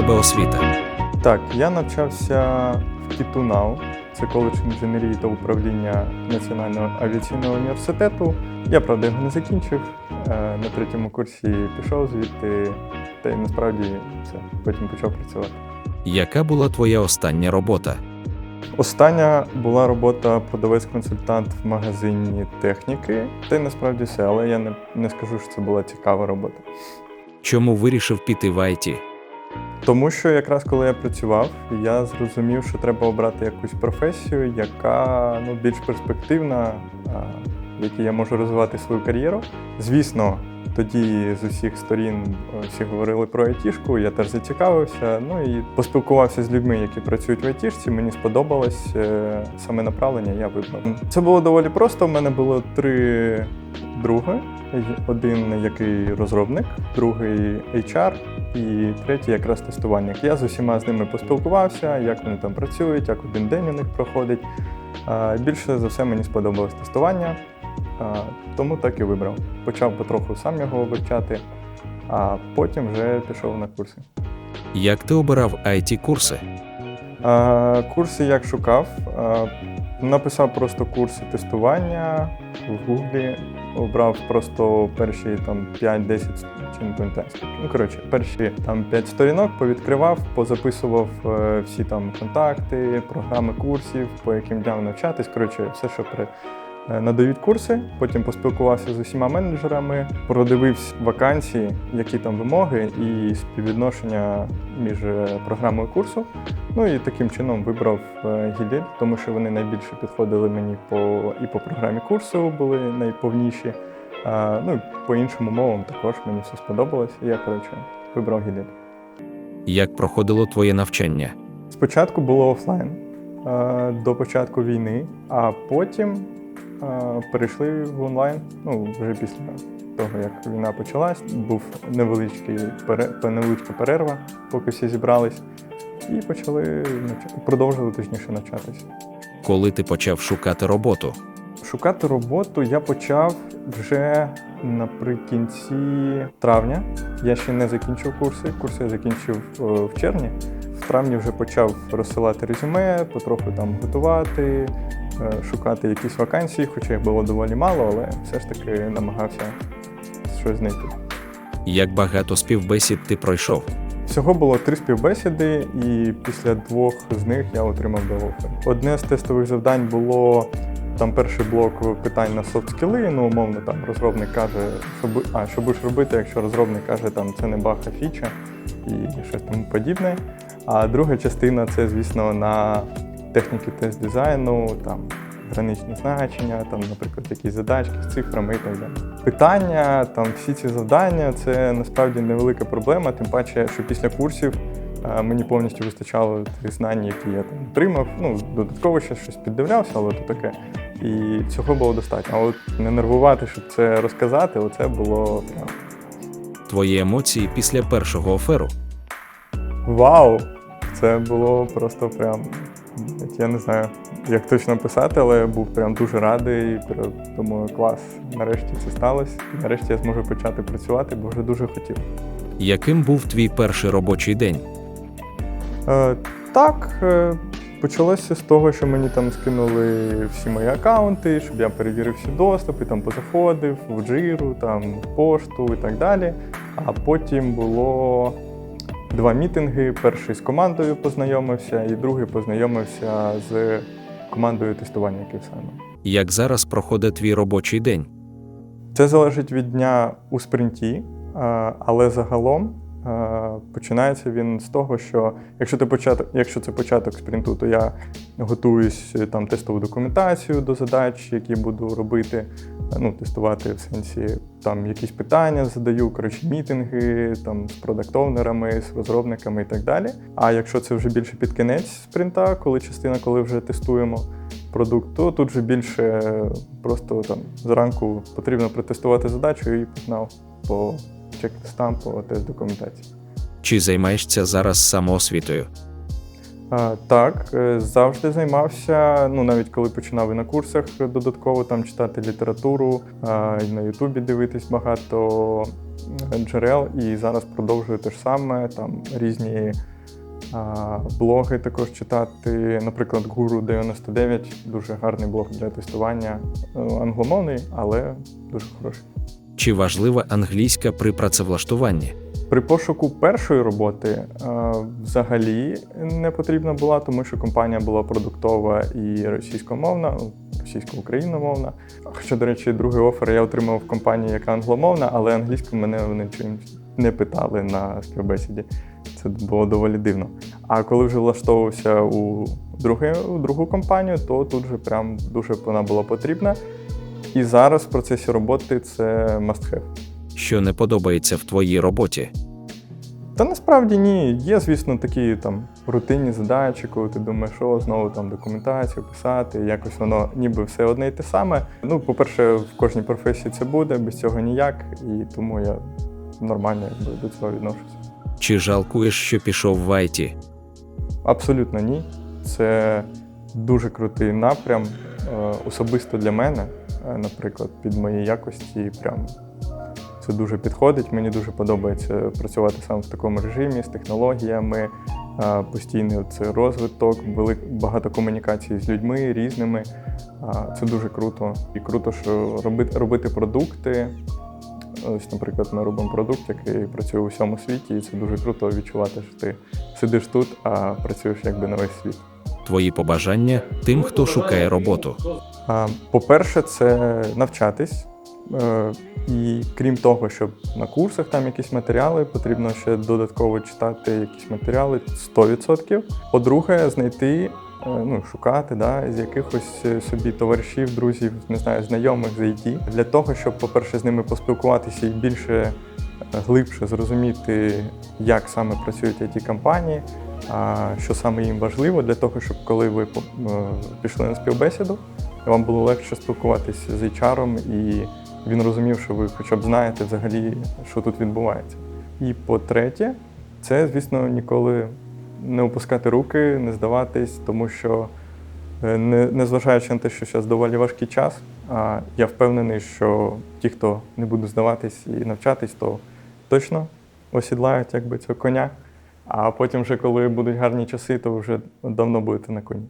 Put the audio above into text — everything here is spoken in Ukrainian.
тебе освіта? Так, я навчався в Кітунау, це коледж інженерії та управління Національного авіаційного університету. Я, правда, його не закінчив. Е, На третьому курсі пішов звідти, та й насправді все, потім почав працювати. Яка була твоя остання робота? Остання була робота продавець-консультант в магазині техніки, та й насправді все, але я не, не скажу, що це була цікава робота. Чому вирішив піти в ІТ? Тому що якраз коли я працював, я зрозумів, що треба обрати якусь професію, яка ну, більш перспективна, в якій я можу розвивати свою кар'єру. Звісно, тоді з усіх сторін е, всі говорили про айтішку, я теж зацікавився. Ну і поспілкувався з людьми, які працюють в айтішці. Мені сподобалось е, саме направлення, я вибрав. Це було доволі просто. У мене було три други. Один, який розробник, другий HR і третій якраз тестувальник. Я з усіма з ними поспілкувався, як вони там працюють, як один день у них проходить. Більше за все мені сподобалось тестування, тому так і вибрав. Почав потроху сам його вивчати, а потім вже пішов на курси. Як ти обирав it курси? Курси як шукав. Написав просто курси тестування в Гуглі, обрав просто перші там 5-10 чи не пам'ятаю. Ну коротше, перші там 5 сторінок повідкривав, позаписував е, всі там контакти, програми курсів, по яким дням навчатись. Коротше, все, що при надають курси. Потім поспілкувався з усіма менеджерами, продивився вакансії, які там вимоги, і співвідношення між е, програмою курсу. Ну і таким чином вибрав е, тому що вони найбільше підходили мені по і по програмі курсу були найповніші. А, ну і по іншим умовам також мені все сподобалось. І я коротше вибрав Гілель. Як проходило твоє навчання? Спочатку було офлайн е, до початку війни, а потім е, перейшли в онлайн. Ну вже після того, як війна почалась, був невеличкий пере- невеличка перерва, поки всі зібрались, і почали продовжили точніше навчатися. Коли ти почав шукати роботу? Шукати роботу я почав вже наприкінці травня. Я ще не закінчив курси. Курси я закінчив е, в червні. В травні вже почав розсилати резюме, потроху там готувати, шукати якісь вакансії, хоча їх було доволі мало, але все ж таки намагався щось знайти. Як багато співбесід ти пройшов? Всього було три співбесіди, і після двох з них я отримав договор. Одне з тестових завдань було там перший блок питань на софт-скіли. Ну, умовно, там розробник каже, що бу- а, що будеш робити, якщо розробник каже, там це не баг, а фіча і щось тому подібне. А друга частина це, звісно, на техніки тест дизайну, там граничні значення, там, наприклад, якісь задачки з цифрами і так далі. Питання, там всі ці завдання це насправді невелика проблема, тим паче, що після курсів е, мені повністю вистачало тих знань, які я там отримав. Ну, додатково ще щось піддивлявся, але то таке. І цього було достатньо. А от не нервувати, щоб це розказати, оце було прям Твої емоції після першого оферу? вау! Це було просто прям. Я не знаю, як точно писати, але я був прям дуже радий. Думаю, клас. Нарешті це сталося. Нарешті я зможу почати працювати, бо вже дуже хотів. Яким був твій перший робочий день? Е, так, е, почалося з того, що мені там скинули всі мої аккаунти, щоб я перевірив всі доступи, там позаходив в джиру, там пошту і так далі. А потім було два мітинги. Перший з командою познайомився, і другий познайомився з командою тестування Київсану. Як зараз проходить твій робочий день? Це залежить від дня у спринті, але загалом починається він з того, що якщо ти початок, якщо це початок спринту, то я готуюсь е, там тестову документацію до задач, які буду робити, ну тестувати в сенсі там якісь питання задаю, коротше, мітинги там з продактовнерами, з розробниками і так далі. А якщо це вже більше під кінець спринта, коли частина, коли вже тестуємо продукт, то тут вже більше просто там зранку потрібно протестувати задачу і погнав по чек-тестам, по тест документації. Чи займаєшся зараз самоосвітою? Так, е, завжди займався. Ну, навіть коли починав і на курсах додатково там читати літературу, і на Ютубі дивитись багато е, джерел. І зараз продовжую те ж саме, там різні блоги також читати. Наприклад, Guru 99 дуже гарний блог для тестування. Е, Англомовний, але дуже хороший. Чи важлива англійська при працевлаштуванні? При пошуку першої роботи е, взагалі не потрібна була, тому що компанія була продуктова і російськомовна, російсько-україномовна. Хоча, до речі, другий офер я отримав в компанії, яка англомовна, але англійську мене вони чимось не питали на співбесіді. Це було доволі дивно. А коли вже влаштовувався у, друге, у другу компанію, то тут же прям дуже вона була потрібна. І зараз в процесі роботи це must have. Що не подобається в твоїй роботі? Та насправді ні. Є, звісно, такі там рутинні задачі, коли ти думаєш, що знову там документацію писати, якось воно ніби все одне й те саме. Ну, по-перше, в кожній професії це буде, без цього ніяк, і тому я нормально якби, до цього відношуся. Чи жалкуєш, що пішов в IT? Абсолютно ні. Це дуже крутий напрям, е, особисто для мене, е, наприклад, під мої якості. Прям це дуже підходить. Мені дуже подобається працювати саме в такому режимі з технологіями, е, постійний це розвиток, велик, багато комунікацій з людьми різними. Е, Це дуже круто. І круто, що робити, робити продукти. Ось, наприклад, ми робимо продукт, який працює у всьому світі, і це дуже круто відчувати, що ти сидиш тут, а працюєш якби на весь світ. Твої побажання тим, хто шукає роботу. По-перше, це навчатись. Е, І крім того, щоб на курсах там якісь матеріали, потрібно ще додатково читати якісь матеріали 100%. По-друге, знайти, е, ну, шукати да, з якихось е, собі товаришів, друзів, не знаю, знайомих з IT, для того, щоб, по-перше, з ними поспілкуватися і більше глибше зрозуміти, як саме працюють it компанії що саме їм важливо, для того, щоб коли ви пішли на співбесіду, вам було легше спілкуватися з HR, і він розумів, що ви хоча б знаєте взагалі, що тут відбувається. І по-третє, це, звісно, ніколи не опускати руки, не здаватись, тому що, е, не- незважаючи на те, що зараз доволі важкий час, а я впевнений, що ті, хто не буде здаватись і навчатись, то точно осідлають якби цього коня. А потім, вже коли будуть гарні часи, то вже давно будете на коні.